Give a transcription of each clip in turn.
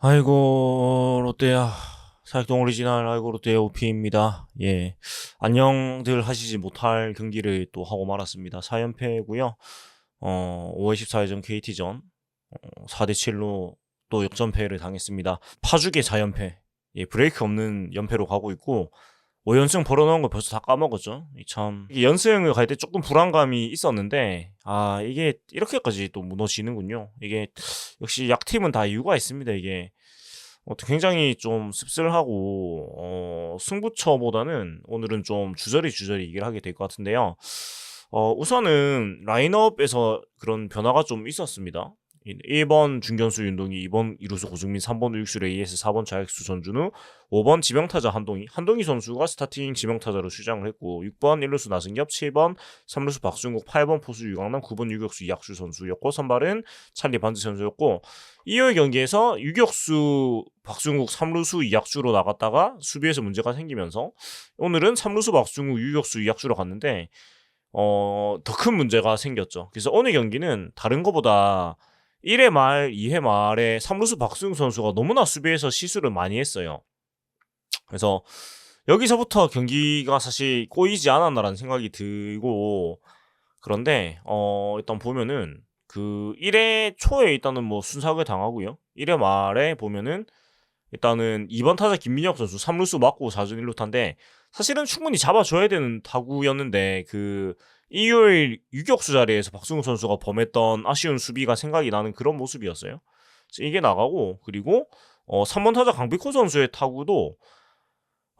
아이고 롯데야 사익동 오리지널 아이고 롯데 오피입니다. 예 안녕들 하시지 못할 경기를 또 하고 말았습니다. 4연패고요. 어 5월 14일전 KT전 어, 4대 7로 또 역전패를 당했습니다. 파죽의 4연패 예 브레이크 없는 연패로 가고 있고 5연승 벌어놓은 거 벌써 다 까먹었죠. 이게 연승을 갈 때 조금 불안감이 있었는데 아 이게 이렇게까지 또 무너지는군요. 이게 역시 약팀은 다 이유가 있습니다. 이게 어, 굉장히 좀 씁쓸하고 어, 승부처보다는 오늘은 좀 주저리 주저리 얘기를 하게 될 것 같은데요. 어, 우선은 라인업에서 그런 변화가 좀 있었습니다. 1번 중견수 윤동희, 2번 이루수 고승민, 3번 우익수 레이에스, 4번 자익수 전준우, 5번 지명타자 한동희. 한동희 선수가 스타팅 지명타자로 출장을 했고 6번 1루수 나승엽, 7번 3루수 박준국, 8번 포수 유강남, 9번 유격수 이학수 선수였고 선발은 찰리 반지 선수였고 이호의 경기에서 유격수 박준국 3루수 이학수로 나갔다가 수비에서 문제가 생기면서 오늘은 3루수 박준국 유격수 이학수로 갔는데 어, 더 큰 문제가 생겼죠. 그래서 오늘 경기는 다른 것보다 1회 말, 2회 말에 3루수 박승우 선수가 너무나 수비에서 시술을 많이 했어요. 그래서 여기서부터 경기가 사실 꼬이지 않았나라는 생각이 들고 그런데 어 일단 보면은 그 1회 초에 일단은 뭐 순삭을 당하고요. 1회 말에 보면은 일단은 2번 타자 김민혁 선수 3루수 맞고 4준 1루타인데 사실은 충분히 잡아줘야 되는 타구였는데 그 일요일 유격수 자리에서 박승우 선수가 범했던 아쉬운 수비가 생각이 나는 그런 모습이었어요. 이게 나가고 그리고 어 3번 타자 강비코 선수의 타구도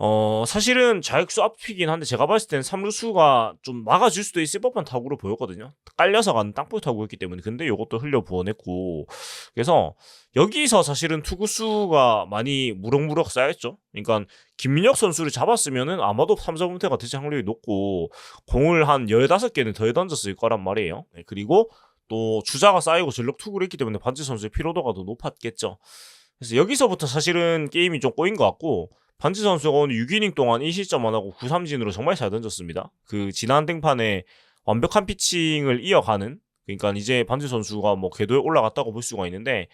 어 사실은 자익수 앞이긴 한데 제가 봤을 때는 3루수가 좀 막아줄 수도 있을 법한 타구로 보였거든요. 깔려서 가는 땅볼 타구였기 때문에 근데 이것도 흘려 부어냈고 그래서 여기서 사실은 투구수가 많이 무럭무럭 쌓였죠. 그러니까 김민혁 선수를 잡았으면은 아마도 3점 문태가 되지 확률이 높고 공을 한 15개는 더 던졌을 거란 말이에요. 네, 그리고 또 주자가 쌓이고 전력 투구를 했기 때문에 반지 선수의 피로도가 더 높았겠죠. 그래서 여기서부터 사실은 게임이 좀 꼬인 것 같고 반지 선수가 오늘 6이닝 동안 1실점 안 하고 9삼진으로 정말 잘 던졌습니다. 그 지난 등판에 완벽한 피칭을 이어가는 그러니까 이제 반지 선수가 뭐 궤도에 올라갔다고 볼 수가 있는데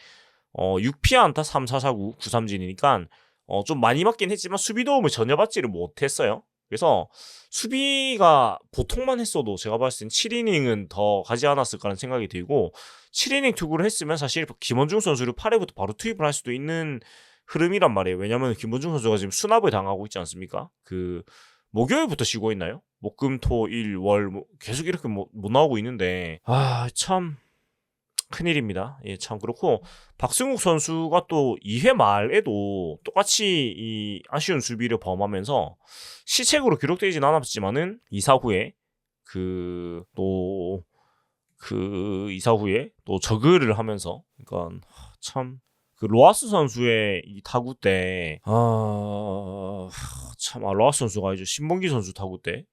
어 6피 안타 3 4 4 9 9삼진이니까 어, 좀 많이 맞긴 했지만 수비 도움을 전혀 받지를 못했어요. 그래서 수비가 보통만 했어도 제가 봤을 땐 7이닝은 더 가지 않았을까라는 생각이 들고 7이닝 투구를 했으면 사실 김원중 선수를 8회부터 바로 투입을 할 수도 있는 흐름이란 말이에요. 왜냐하면 김원중 선수가 지금 수납을 당하고 있지 않습니까? 그 목요일부터 쉬고 있나요? 목금토 일월 뭐 계속 이렇게 뭐, 못 나오고 있는데 아 참 큰일입니다. 예, 참 그렇고 박승욱 선수가 또 2회 말에도 똑같이 이 아쉬운 수비를 범하면서 시책으로 기록되진 않았지만은 이사 후에 그또그 이사 후에 또 저그를 하면서 그러니까 참 그 로아스 선수의 이 타구 때 아, 참 아, 로아스 선수가 이제 신봉기 선수 타구 때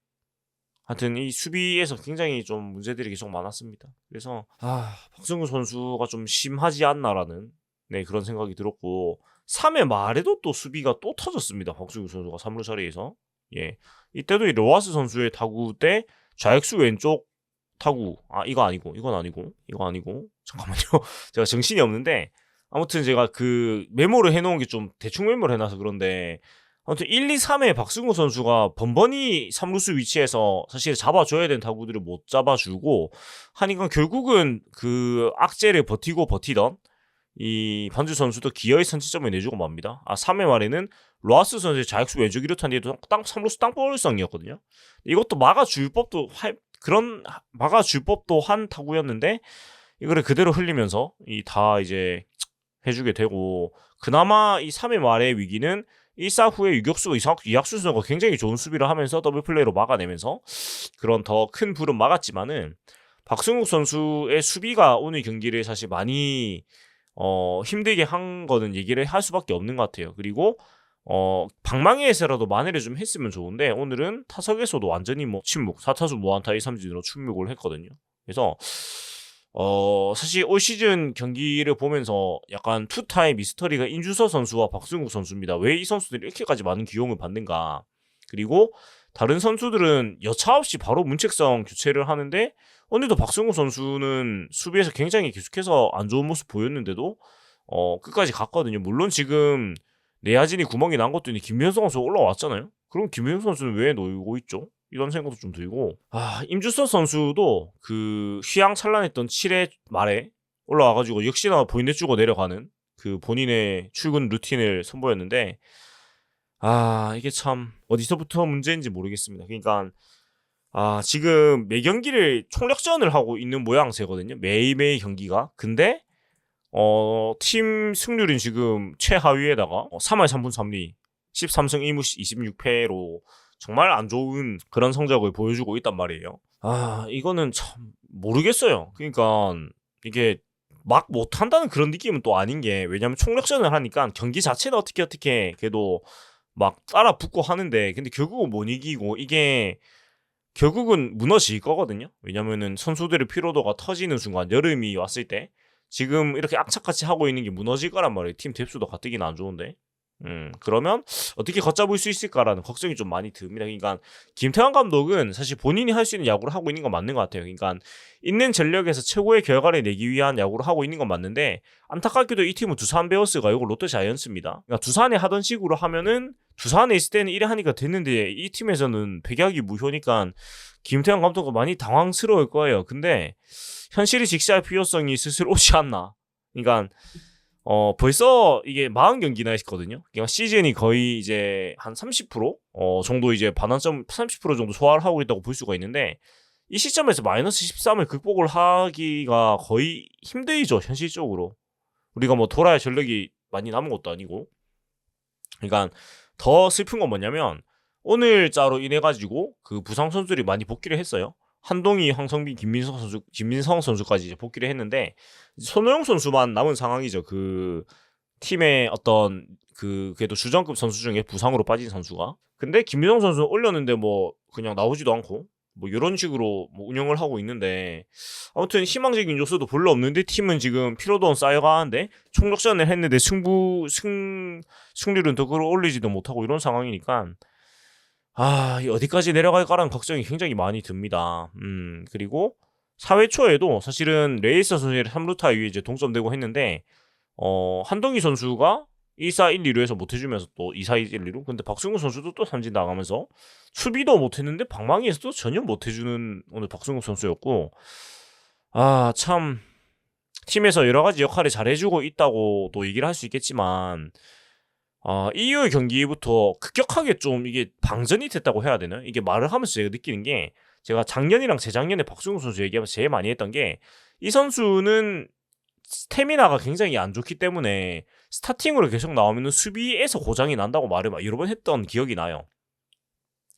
하여튼 이 수비에서 굉장히 좀 문제들이 계속 많았습니다. 그래서 아 박승우 선수가 좀 심하지 않나라는 네 그런 생각이 들었고 3회 말에도 또 수비가 또 터졌습니다. 박승우 선수가 3루 자리에서 예 이때도 이 로아스 선수의 타구 때 좌익수 왼쪽 타구 아 이거 아니고 이건 아니고 이거 아니고 잠깐만요 제가 정신이 없는데 아무튼 제가 그 메모를 해놓은 게 좀 대충 메모를 해놔서 그런데 아무튼 1, 2, 3회 박승우 선수가 번번이 3루수 위치에서 사실 잡아줘야 되는 타구들을 못 잡아주고 하니까 결국은 그 악재를 버티고 버티던 이 반주 선수도 기어의 선취점을 내주고 맙니다. 아 3회 말에는 로아스 선수의 자익수 왼쪽 1루탄 땅 3루수 땅볼성이었거든요. 이것도 막아줄 법도 할 그런 막아줄 법도 한 타구였는데 이거를 그대로 흘리면서 이 다 이제 해주게 되고 그나마 이 3회 말의 위기는 1사 후에 유격수 이학수 선수가 굉장히 좋은 수비를 하면서 더블 플레이로 막아내면서 그런 더 큰 불은 막았지만은 박승욱 선수의 수비가 오늘 경기를 사실 많이 어, 힘들게 한 거는 얘기를 할 수밖에 없는 것 같아요. 그리고 어, 방망이에서라도 만회를 좀 했으면 좋은데 오늘은 타석에서도 완전히 뭐 침묵, 4타수 무안타 1삼진으로 침묵을 했거든요. 그래서 어, 사실 올 시즌 경기를 보면서 약간 투타임 미스터리가 인주서 선수와 박승국 선수입니다. 왜 이 선수들이 이렇게까지 많은 기용을 받는가? 그리고 다른 선수들은 여차 없이 바로 문책성 교체를 하는데 오늘도 박승국 선수는 수비에서 굉장히 계속해서 안 좋은 모습 보였는데도 어 끝까지 갔거든요. 물론 지금 내야진이 구멍이 난 것도 있는데 김민성 선수 올라왔잖아요. 그럼 김민성 선수는 왜 놀고 있죠? 이런 생각도 좀 들고 아 임주선 선수도 그 휘황찬란했던 7회 말에 올라와가지고 역시나 보인대 주고 내려가는 그 본인의 출근 루틴을 선보였는데 아 이게 참 어디서부터 문제인지 모르겠습니다. 그러니까 아 지금 매 경기를 총력전을 하고 있는 모양새거든요. 매일매일 경기가 근데 어, 팀 승률은 지금 최하위에다가 어, 3할 3분 3리 13승 1무 26패로 정말 안 좋은 그런 성적을 보여주고 있단 말이에요. 아, 이거는 참 모르겠어요. 그러니까 이게 막 못한다는 그런 느낌은 또 아닌 게 왜냐면 총력전을 하니까 경기 자체는 어떻게 어떻게 그래도 막 따라 붙고 하는데 근데 결국은 못 이기고 이게 결국은 무너질 거거든요. 왜냐면은 선수들의 피로도가 터지는 순간 여름이 왔을 때 지금 이렇게 악착같이 하고 있는 게 무너질 거란 말이에요. 팀 뎁스도 가뜩이나 안 좋은데. 음, 그러면 어떻게 걷잡을 수 있을까라는 걱정이 좀 많이 듭니다. 그러니까 김태환 감독은 사실 본인이 할 수 있는 야구를 하고 있는 건 맞는 것 같아요. 그러니까 있는 전력에서 최고의 결과를 내기 위한 야구를 하고 있는 건 맞는데 안타깝게도 이 팀은 두산 베어스가 이거 롯데 자이언츠입니다. 그러니까 두산에 하던 식으로 하면은 두산에 있을 때는 이래 하니까 됐는데 이 팀에서는 백약이 무효니까 김태환 감독은 많이 당황스러울 거예요. 근데 현실이 직시할 필요성이 슬슬 오지 않나. 그러니까 어 벌써 이게 40경기나 했거든요. 그러니까 시즌이 거의 이제 한 30% 어, 정도 이제 반환점 30% 정도 소화를 하고 있다고 볼 수가 있는데 이 시점에서 마이너스 13을 극복을 하기가 거의 힘들죠 현실적으로. 우리가 뭐 돌아야 전력이 많이 남은 것도 아니고. 그러니까 더 슬픈 건 뭐냐면 오늘자로 인해 가지고 그 부상 선수들이 많이 복귀를 했어요. 한동희, 황성빈, 김민성 선수, 김민성 선수까지 이제 복귀를 했는데 손호영 선수만 남은 상황이죠. 그 팀의 어떤 그 그래도 주전급 선수 중에 부상으로 빠진 선수가. 근데 김민성 선수 올렸는데 뭐 그냥 나오지도 않고 뭐 이런 식으로 뭐 운영을 하고 있는데 아무튼 희망적인 요소도 별로 없는데 팀은 지금 피로도 쌓여가는데 총력전을 했는데 승부 승 승률은 더 끌어올리지도 못하고 이런 상황이니까 아, 어디까지 내려갈까라는 걱정이 굉장히 많이 듭니다. 음, 그리고 4회 초에도 사실은 레이스 선수의 3루타 위에 이제 동점되고 했는데, 어, 한동희 선수가 1사 1, 2루에서 못 해주면서 또 2사 1, 2루. 근데 박승우 선수도 또 삼진 나가면서 수비도 못 했는데 방망이에서도 전혀 못 해주는 오늘 박승우 선수였고, 아, 참, 팀에서 여러 가지 역할을 잘 해주고 있다고 또 얘기를 할 수 있겠지만, 어, 이후 경기부터 급격하게 좀 이게 방전이 됐다고 해야 되나? 이게 말을 하면서 제가 느끼는 게 제가 작년이랑 재작년에 박승우 선수 얘기하면서 제일 많이 했던 게 이 선수는 스태미나가 굉장히 안 좋기 때문에 스타팅으로 계속 나오면 수비에서 고장이 난다고 말을 막 여러 번 했던 기억이 나요.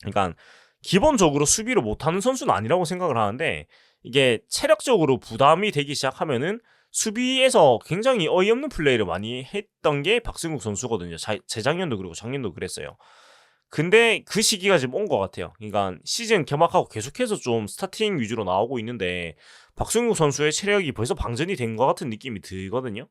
그러니까 기본적으로 수비를 못하는 선수는 아니라고 생각을 하는데 이게 체력적으로 부담이 되기 시작하면은 수비에서 굉장히 어이없는 플레이를 많이 했던 게 박승국 선수거든요. 자, 재작년도 그리고 작년도 그랬어요. 근데 그 시기가 지금 온 것 같아요. 그러니까 시즌 개막하고 계속해서 좀 스타팅 위주로 나오고 있는데 박승국 선수의 체력이 벌써 방전이 된 것 같은 느낌이 들거든요.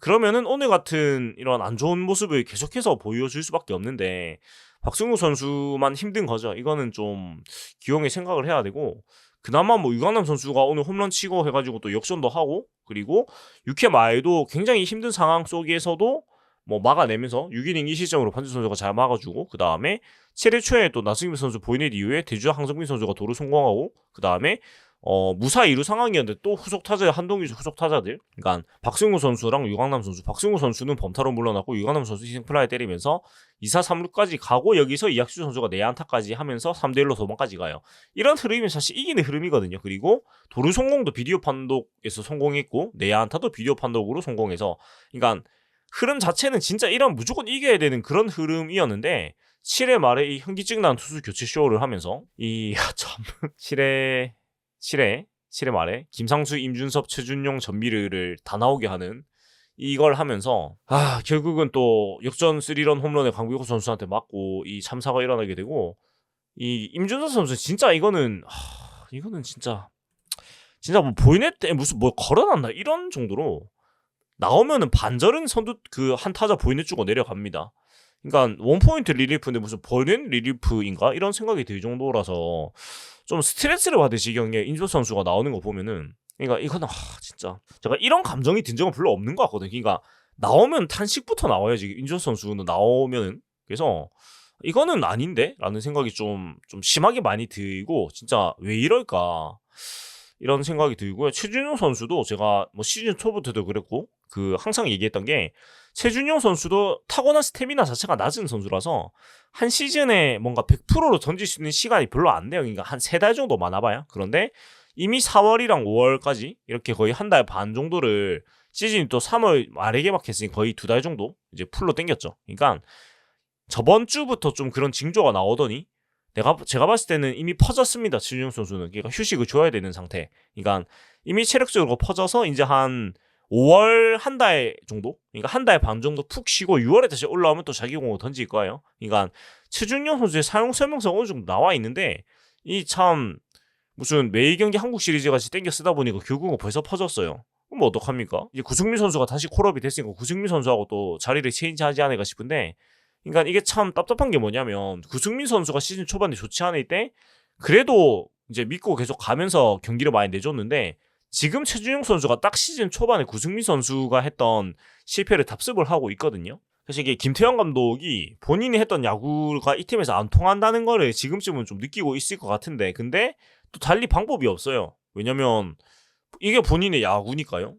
그러면은 오늘 같은 이런 안 좋은 모습을 계속해서 보여줄 수밖에 없는데 박승우 선수만 힘든 거죠. 이거는 좀 기용의 생각을 해야 되고 그나마 뭐 유강남 선수가 오늘 홈런 치고 해가지고 또 역전도 하고 그리고 6회 말에도 굉장히 힘든 상황 속에서도 뭐 막아내면서 6이닝 2실점으로 판주 선수가 잘 막아주고 그 다음에 7회 초에 또 나승민 선수 보이넷 이후에 대주 항성민 선수가 도루 성공하고 그 다음에 어, 무사 2루 상황이었는데 또 후속 타자 한동희 후속 타자들. 그러니까 박승우 선수랑 유강남 선수. 박승우 선수는 범타로 물러났고 유강남 선수 희생플라이 때리면서 2사 3루까지 가고 여기서 이학수 선수가 내안타까지 하면서 3대1로 도망까지 가요. 이런 흐름이 사실 이기는 흐름이거든요. 그리고 도루 성공도 비디오 판독에서 성공했고 내안타도 비디오 판독으로 성공해서. 그러니까 흐름 자체는 진짜 이런 무조건 이겨야 되는 그런 흐름이었는데 7회 말에 이 현기증 난 투수 교체 쇼를 하면서 이 참. 7회 7회 7회 말에 김상수, 임준섭, 최준용, 전미르를 다 나오게 하는 이걸 하면서 아 결국은 또 역전 3런 홈런에 강비호 선수한테 맞고 이 참사가 일어나게 되고 이 임준섭 선수 진짜 이거는 하, 이거는 진짜 진짜 뭐 보이넷 때 무슨 뭐 걸어놨나? 이런 정도로 나오면은 반절은 선두 그 한 타자 보이넷 주고 내려갑니다. 그러니까 원포인트 리리프인데 무슨 버는 리리프인가? 이런 생각이 들 정도라서 좀 스트레스를 받을 지경에 인조 선수가 나오는 거 보면은 그러니까 이거는 아, 진짜 제가 이런 감정이 든 적은 별로 없는 것 같거든요. 그러니까 나오면 탄식부터 나와요. 지금 인조 선수는 나오면은 그래서 이거는 아닌데? 라는 생각이 좀, 좀 심하게 많이 들고, 진짜 왜 이럴까? 이런 생각이 들고요. 최준용 선수도 제가 뭐 시즌 초부터도 그랬고, 그 항상 얘기했던 게, 최준용 선수도 타고난 스태미나 자체가 낮은 선수라서, 한 시즌에 뭔가 100%로 던질 수 있는 시간이 별로 안 돼요. 그러니까 한 세 달 정도 많아봐요. 그런데 이미 4월이랑 5월까지 이렇게 거의 한 달 반 정도를 시즌이 또 3월 말에 개막했으니 거의 두 달 정도 이제 풀로 땡겼죠. 그러니까 저번 주부터 좀 그런 징조가 나오더니 내가 제가 봤을 때는 이미 퍼졌습니다. 최준용 선수는 그러니까 휴식을 줘야 되는 상태. 그러니까 이미 체력적으로 퍼져서 이제 한 5월 한 달 정도, 그러니까 한 달 반 정도 푹 쉬고 6월에 다시 올라오면 또 자기 공을 던질 거예요. 그러니까 최준용 선수의 사용 설명서가 어느 정도 나와 있는데 이 참 무슨 매일 경기 한국 시리즈 같이 땡겨 쓰다 보니까 결국은 벌써 퍼졌어요. 그럼 뭐 어떡합니까? 이제 구승민 선수가 다시 콜업이 됐으니까 구승민 선수하고 또 자리를 체인지하지 않을까 싶은데 그러니까 이게 참 답답한 게 뭐냐면 구승민 선수가 시즌 초반에 좋지 않을 때 그래도 이제 믿고 계속 가면서 경기를 많이 내줬는데 지금 최준용 선수가 딱 시즌 초반에 구승민 선수가 했던 실패를 답습을 하고 있거든요. 그래서 이게 김태형 감독이 본인이 했던 야구가 이 팀에서 안 통한다는 거를 지금쯤은 좀 느끼고 있을 것 같은데 근데 또 달리 방법이 없어요. 왜냐면 이게 본인의 야구니까요.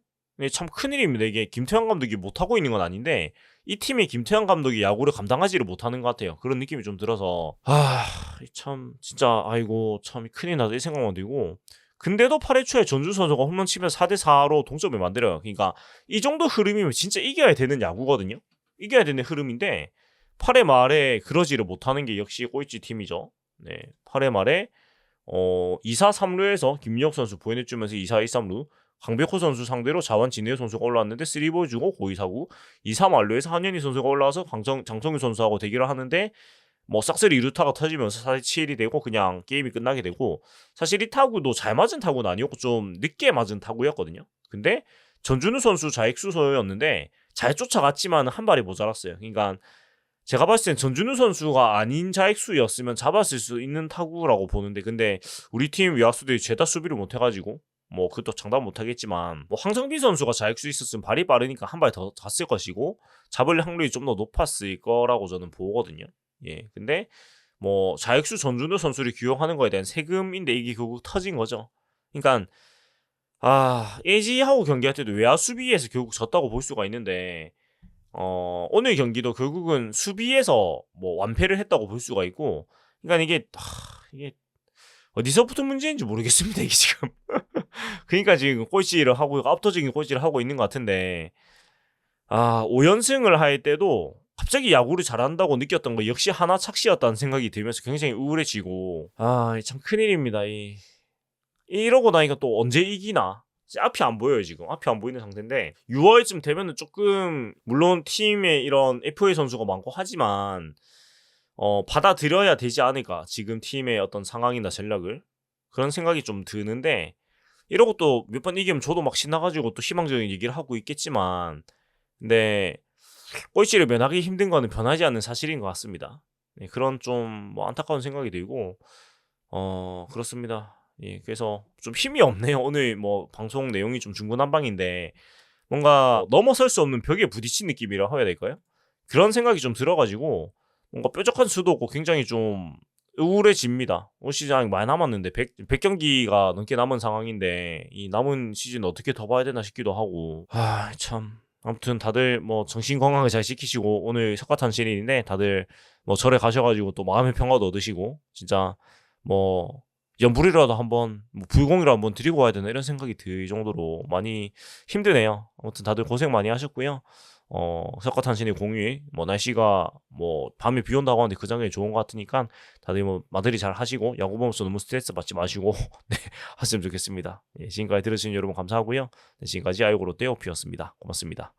참 큰일입니다. 이게 김태형 감독이 못하고 있는 건 아닌데 이 팀이 김태형 감독이 야구를 감당하지를 못하는 것 같아요. 그런 느낌이 좀 들어서 아 참 진짜 아이고 참 큰일 나다 이 생각만 들고 근데도 8회 초에 전주 선수가 홈런 치면 4대 4로 동점을 만들어요. 그러니까 이 정도 흐름이면 진짜 이겨야 되는 야구거든요. 이겨야 되는 흐름인데 8회 말에 그러지를 못하는 게 역시 꼴찌 팀이죠. 네. 8회 말에 어 2사 3루에서 김민혁 선수 보여내주면서 2사 1, 3루 강백호 선수 상대로 자원 진해 선수가 올라왔는데 3볼 주고 고의 사구 2, 3 완료에서 한현희 선수가 올라와서 강정, 장성규 선수하고 대결을 하는데 뭐 싹쓸이 2루타가 터지면서 4대 7이 되고 그냥 게임이 끝나게 되고 사실 이 타구도 잘 맞은 타구는 아니었고 좀 늦게 맞은 타구였거든요. 근데 전준우 선수 자익수 소였는데 잘 쫓아갔지만 한 발이 모자랐어요. 그러니까 제가 봤을 땐 전준우 선수가 아닌 자익수였으면 잡았을 수 있는 타구라고 보는데 근데 우리 팀 위학수들이 죄다 수비를 못해가지고 뭐 그것도 장담 못하겠지만 뭐 황성빈 선수가 자익수 있었으면 발이 빠르니까 한 발 더 갔을 것이고 잡을 확률이 좀 더 높았을 거라고 저는 보거든요. 예, 근데 뭐 자익수 전준우 선수를 기용하는 거에 대한 세금인데 이게 결국 터진 거죠. 그러니까 아 LG하고 경기할 때도 외야 수비에서 결국 졌다고 볼 수가 있는데 어 오늘 경기도 결국은 수비에서 뭐 완패를 했다고 볼 수가 있고 그러니까 이게 아, 이게 어디서부터 문제인지 모르겠습니다 이게 지금 그러니까 지금 꼴찌를 하고 압도적인 꼴찌를 하고 있는 것 같은데 아 5연승을 할 때도 갑자기 야구를 잘한다고 느꼈던 거 역시 하나 착시였다는 생각이 들면서 굉장히 우울해지고 아 참 큰일입니다. 이 이러고 나니까 또 언제 이기나. 앞이 안 보여요 지금. 앞이 안 보이는 상태인데 6월쯤 되면은 조금 물론 팀에 이런 FA 선수가 많고 하지만 어 받아들여야 되지 않을까. 지금 팀의 어떤 상황이나 전략을. 그런 생각이 좀 드는데 이러고 또 몇 번 이기면 저도 막 신나가지고 또 희망적인 얘기를 하고 있겠지만 근데 꼴찌를 면하기 힘든 거는 변하지 않는 사실인 것 같습니다. 네, 그런 좀 뭐 안타까운 생각이 들고 어 그렇습니다. 예, 그래서 좀 힘이 없네요. 오늘 뭐 방송 내용이 좀 중구난방인데 뭔가 넘어설 수 없는 벽에 부딪힌 느낌이라 해야 될까요? 그런 생각이 좀 들어가지고 뭔가 뾰족한 수도 없고 굉장히 좀 우울해집니다. 올 시즌 아직 많이 남았는데 100, 100경기가 넘게 남은 상황인데 이 남은 시즌 어떻게 더 봐야 되나 싶기도 하고 아 참 아무튼 다들 뭐 정신 건강을 잘 지키시고 오늘 석가탄 시리인데 다들 뭐 절에 가셔가지고 또 마음의 평화도 얻으시고 진짜 뭐 연불이라도 한번 뭐 불공이라 한번 드리고 와야 되나 이런 생각이 들 정도로 많이 힘드네요. 아무튼 다들 고생 많이 하셨고요. 어, 석가탄신의 공휴일, 뭐, 날씨가, 뭐, 밤에 비 온다고 하는데 그 장면이 좋은 것 같으니까, 다들 뭐, 마들이 잘 하시고, 야구 보면서 너무 스트레스 받지 마시고, 네, 하시면 좋겠습니다. 예, 지금까지 들으신 여러분 감사하고요. 네, 지금까지 아이고 롯데오피였습니다. 고맙습니다.